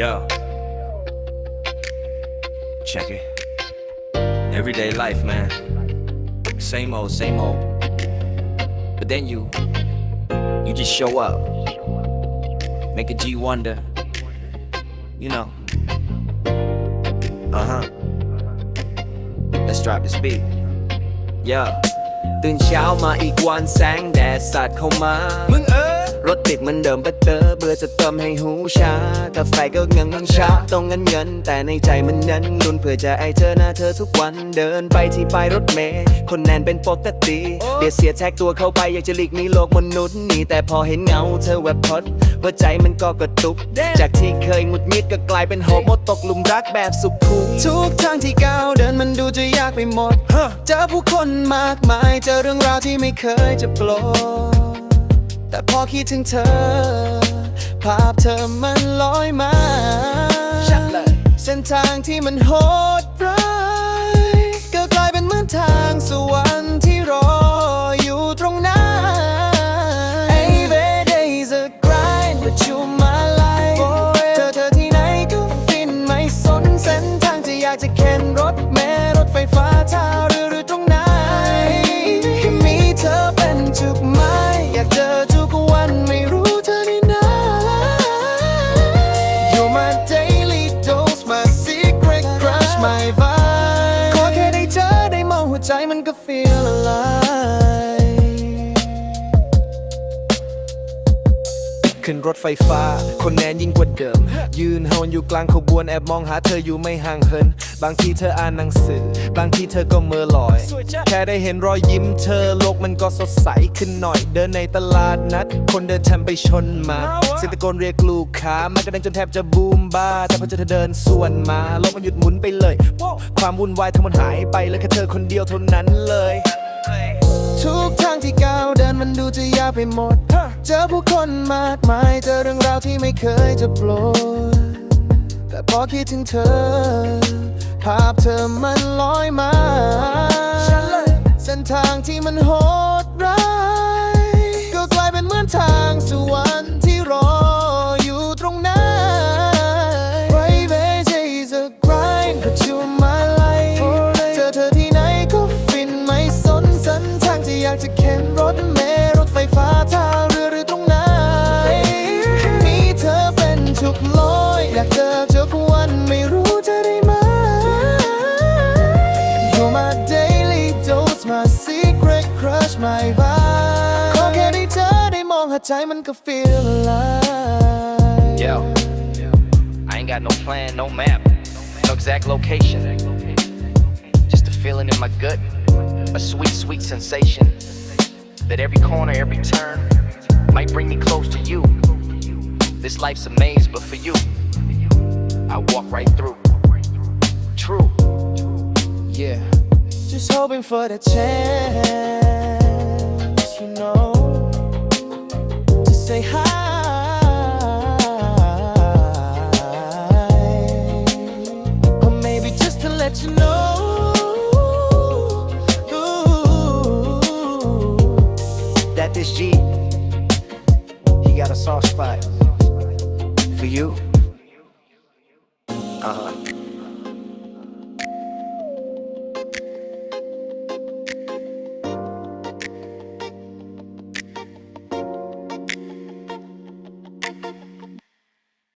Yo. Check it. Everyday life, man. Same old, same old. But then you, you just show up. Make a G wonder. You know. Uh huh. Let's drop this beat. Yeah. ตื่นเช้ามาอีกวันแสงแดดสาดเข้ามา มึงเออ อ รถติดเหมือนเดิมปะเตอเบื่อจะเติมให้หูชากาแฟก็เงินเงินช้าต้องเงินเงิน แต่ในใจมันนั้นรุนเพื่อจะไอเจอหน้าเธอทุกวันเดินไปที่ป้ายรถเมล์คนแน่นเป็นปกติเดี๋ยวเสียแท็กตัวเข้าไปอยากจะหลีกหนี้โลกมนุษย์นี่แต่พอเห็นเงาเธอแวบพอดหัวใจมันก็กระตุก จากที่เคยหงุดหงิดก็กลายเป็นโฮโมตกหลุมรักแบบสุขุมทุกทางที่ก้าวเดินมันดูจะยากไปหมด เจอผู้คนมากมาย เจอเรื่องราวที่ไม่เคยจะโปรด แต่พอคิดถึงเธอ ภาพเธอมันลอยมาชัดเลยเส้นทางที่มันโหดร้ายก็กลายเป็นเหมือนทางสวรรค์ที่รออยู่ตรงหน้า Every day's a grind but you my life เจอเธอที่ไหนก็ฟินไม่สนเส้นทางจะอยากจะเข็นรถแม่รถไฟฟ้าท่า ใจมันก็ feel alive ขึ้นรถไฟฟ้า คนแน่นยิ่งกว่าเดิม ยืนเฮาอยู่กลางขบวนแอบมองหาเธออยู่ไม่ห่างเหิน บางทีเธออ่านหนังสือ บางทีเธอก็เมื่อลอย แค่ได้เห็นรอยยิ้มเธอโลกมันก็สดใสขึ้นหน่อย เดินในตลาดนัด คนเดินแทำไปชนมาเสียงตะโกนเรียกลูกค้ามันกระเด็นจนแทบจะบูมบ้า แต่พอเจอเธอเดินสวนมาโลกมันหยุดหมุนไปเลย ความวุ่นวายทั้งหมดหายไปเหลยแค่เธอคนเดียวเท่านั้นเลยทุก เดินมันดูจะยากไปหมด เจอผู้คนมากมาย เจอเรื่องราวที่ไม่เคยจะโปรดแต่พอคิดถึงเธอ ภาพเธอมันลอยมา เส้นทางที่มันโหด อย อยากเจอทุกวันไม่รู้จะได้ไหม You're my daily dose my secret crush my vibe ขอแค่ได้เจอได้มองหาใจมันก็ feel alive Yo, I ain't got no plan, no map, no exact location. Just a feeling in my gut, a sweet, sweet sensation that every corner, every turn might bring me close to you. This life's a maze, but for you, I walk right through. True. Yeah, just hoping for the chance, you know, to say hi. Or maybe just to let you know. ooh, That this G, he got a soft spot you. Uh huh.